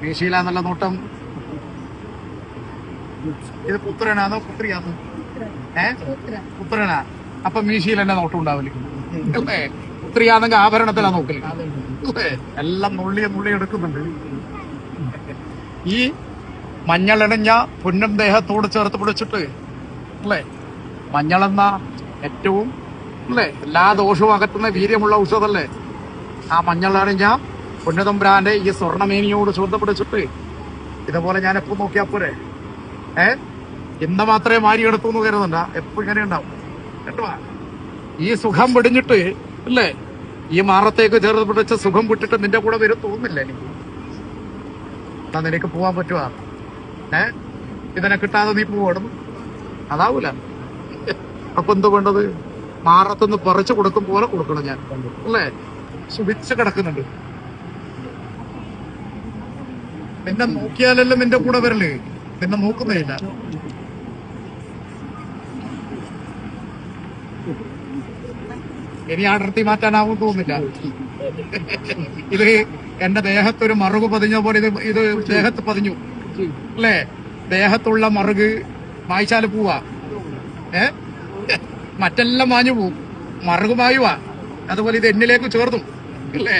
മീശയിലാന്നുള്ള നോട്ടം. ഇത് പുത്രനാണോ പുത്രിയാണോ ഏ? പുത്രനാ. അപ്പൊ മീശയിൽ എന്നെ നോട്ടം ഉണ്ടാവില്ല പുത്രിയാണെങ്കിൽ ആഭരണത്തിലാ നോക്കില്ല എല്ലാം നുള്ളിയ നുള്ളി എടുക്കുന്നുണ്ട്. ഈ മഞ്ഞളിണഞ്ഞ പുന്നം ദേഹത്തോട് ചേർത്ത് പിടിച്ചിട്ട് അല്ലേ? മഞ്ഞളെന്ന ഏറ്റവും അല്ലേ? എല്ലാ ദോഷവും അകറ്റുന്ന വീര്യമുള്ള ഔഷധമല്ലേ ആ മഞ്ഞളണിഞ്ഞ പുന്നതമ്പുരാന്റെ ഈ സ്വർണമേനിയോട് ചോദ്യപ്പെടിച്ചിട്ട് ഇതുപോലെ ഞാൻ എപ്പോ നോക്കിയാ പോരെ? ഏ? ഇന്ന് മാത്രമേ മാരി എടുത്തു എന്ന് കരുതണ്ട. എപ്പോ ഇങ്ങനെ ഉണ്ടാവും? കേട്ടോ ഈ സുഖം വെടിഞ്ഞിട്ട് അല്ലേ? ഈ മാറത്തേക്ക് ചേർത്ത് പിടിച്ച സുഖം വിട്ടിട്ട് നിന്റെ കൂടെ വരും തോന്നുന്നില്ല എനിക്ക്? എന്നാ നിനക്ക് പോവാൻ പറ്റുവാ? ഏ? ഇതിനെ കിട്ടാതെ നീ പോവണം അതാവൂല. അപ്പൊ എന്ത് വേണ്ടത്? മാറത്തുനിന്ന് പറിച്ചു കൊടുക്കും പോലെ കൊടുക്കണം ഞാൻ. അല്ലേ? സുഖിച്ച് കിടക്കുന്നുണ്ട്. നിന്നെ നോക്കിയാലല്ലോ നിന്റെ കൂടെ വരൽ. നിന്നെ നോക്കുന്നില്ല ഇനി അടർത്തി മാറ്റാനാവും തോന്നില്ല ഇത് എന്റെ ദേഹത്തൊരു മറുക് പതിഞ്ഞ പോലെ ഇത് ഇത് ദേഹത്ത് പതിഞ്ഞു. അല്ലേ? ദേഹത്തുള്ള മറുക് മായ്ച്ചാൽ പോവാ. ഏ? മറ്റെല്ലാം മാഞ്ഞു പോവും. മറുക് മായുവാ. അതുപോലെ ഇത് എന്നിലേക്ക് ചേർന്നു. അല്ലേ?